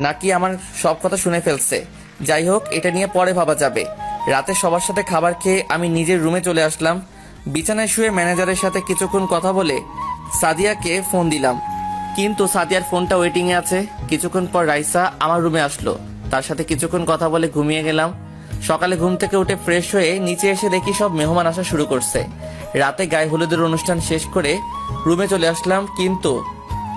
নাকি আমার সব কথা শুনে ফেলছে। যাই হোক, এটা নিয়ে পরে ভাবা যাবে। রাতে সবার সাথে খাবার খেয়ে আমি নিজের রুমে চলে আসলাম। বিছানায় শুয়ে ম্যানেজারের সাথে কিছুক্ষণ কথা বলে সাদিয়াকে ফোন দিলাম। কিন্তু সাদিয়ার ফোনটা ওয়েটিংয়ে আছে। কিছুক্ষণ পর রাইসা আমার রুমে আসলো। তার সাথে কিছুক্ষণ কথা বলে ঘুমিয়ে গেলাম। সকালে ঘুম থেকে উঠে ফ্রেশ হয়ে নিচে এসে দেখি সব মেহমান আসা শুরু করছে। রাতে গায়ে হলুদের অনুষ্ঠান শেষ করে রুমে চলে আসলাম, কিন্তু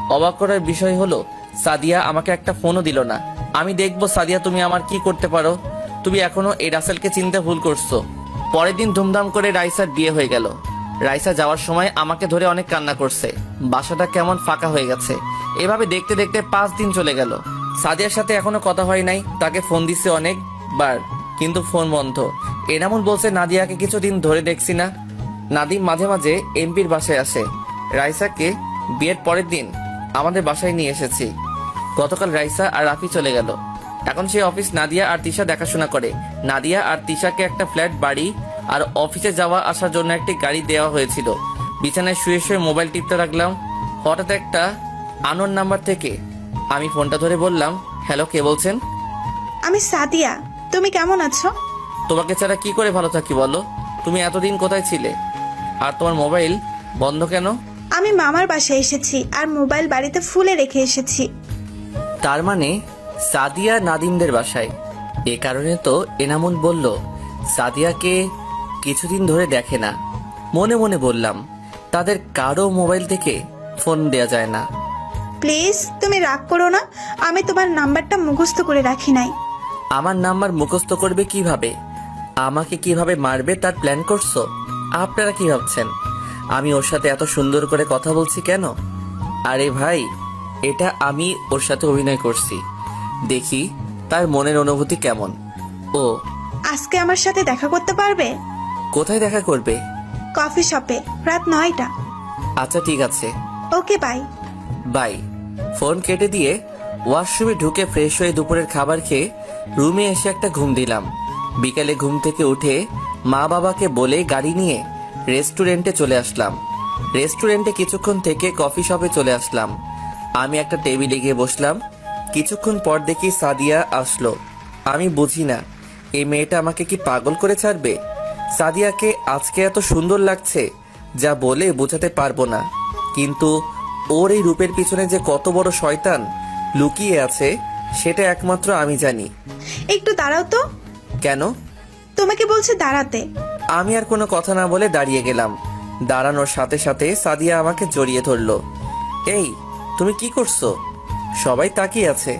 অবাক করার বিষয় হলো, সাদিয়া আমাকে একটা ফোনও দিল না। আমি দেখব, সাদিয়া, তুমি আমার কি করতে পারো? তুমি এখনও এই রাসেলকে চিনতে ভুল করছ। পরের দিন ধুমধাম করে রাইসার বিয়ে হয়ে গেল। রাইসা যাওয়ার সময় আমাকে ধরে অনেক কান্না করছে। বাসাটা কেমন ফাঁকা হয়ে গেছে। এভাবে দেখতে দেখতে পাঁচ দিন চলে গেল। সাদিয়ার সাথে এখনও কথা হয় নাই। তাকে ফোন দিছে অনেকবার কিন্তু ফোন বন্ধ। এনামুল বলছে, নাদিয়াকে কিছুদিন ধরে দেখছি না। নাদিম মাঝে মাঝে এমপির বাসায় আসে। রাইসাকে বিয়ের পরের দিন আমাদের বাসায় নিয়ে এসেছি। গতকাল রাইসা আর রাফি চলে গেল। এখন সেই অফিস নাদিয়া আর তিশা দেখাশোনা করে। নাদিয়া আর তিশাকে একটা ফ্ল্যাট বাড়ি আর অফিসে যাওয়া আসার জন্য একটি গাড়ি দেওয়া হয়েছিল। বিছানায় শুয়ে শুয়ে মোবাইল টিপতে রাখলাম হঠাৎ একটা আনোর নাম্বার থেকে আমি ফোনটা ধরে বললাম হ্যালো কে বলছেন? আমি সাদিয়া। তুমি কেমন আছো? তোমাকে ছাড়া কি করে ভালো থাকি বলো? তুমি এতদিন কোথায় ছিলে? আর তোমার মোবাইল বন্ধ কেন? আমি মামার বাসায় এসেছি আর মোবাইল বাড়িতে ফুলে রেখে এসেছি। তার মানে সাদিয়া নাদিমদের বাসায়। এ কারণে তো এনামুল বলল সাদিয়াকে কিছুদিন ধরে দেখে না। মনে মনে বললাম তাদের কারও মোবাইল থেকে ফোন দেয়া যায় না। প্লিজ তুমি রাগ করো না আমি তোমার নাম্বারটা মুখস্থ করে রাখি নাই। আমার নাম্বার মুখস্থ করবে কীভাবে? আমাকে কীভাবে মারবে তার প্ল্যান করছ? আপনারা কি ভাবছেন? আমি ওর সাথে এত সুন্দর করে কথা বলছি কেন? আরে ভাই এটা আমি ওর সাথে অভিনয় করছি। দেখি তার মনের অনুভূতি কেমন। ও। আজকে আমার সাথে দেখা করতে পারবে? কোথায় দেখা করবে? কফি শপে রাত নয়টা। আচ্ছা ঠিক আছে। Okay bye. বাই। ফোন কেটে দিয়ে ওয়াশরুমে ঢুকে ফ্রেশ হয়ে দুপুরের খাবার খেয়ে রুমে এসে একটা ঘুম দিলাম। বিকালে ঘুম থেকে উঠে মা বাবাকে বলে গাড়ি নিয়ে রেস্টুরেন্টে চলে আসলাম। রেস্টুরেন্টে কিছুক্ষণ থেকে কফি শপে চলে আসলাম। আমি একটা টেবিলে গিয়ে বসলাম। কিছুক্ষণ পর দেখি সাদিয়া আসলো। আমি বুঝি না এই মেয়েটা আমাকে কি পাগল করে ছাড়বে? সাদিয়াকে আজকে এত সুন্দর লাগছে যা বলে বোঝাতে পারব না। কিন্তু ওর এই রূপের পিছনে যে কত বড় শয়তান লুকিয়ে আছে সেটা একমাত্র আমি জানি। একটু দাঁড়াও তো। কেন? তোমাকে বলছে দাঁড়াতে। আমি আর কোনো কথা না বলে দাঁড়িয়ে গেলাম। দাঁড়ানোর সাথে সাথে সাদিয়া আমাকে জড়িয়ে ধরল। এই, তুমি কি করছ? সবাই তাকিয়ে আছে।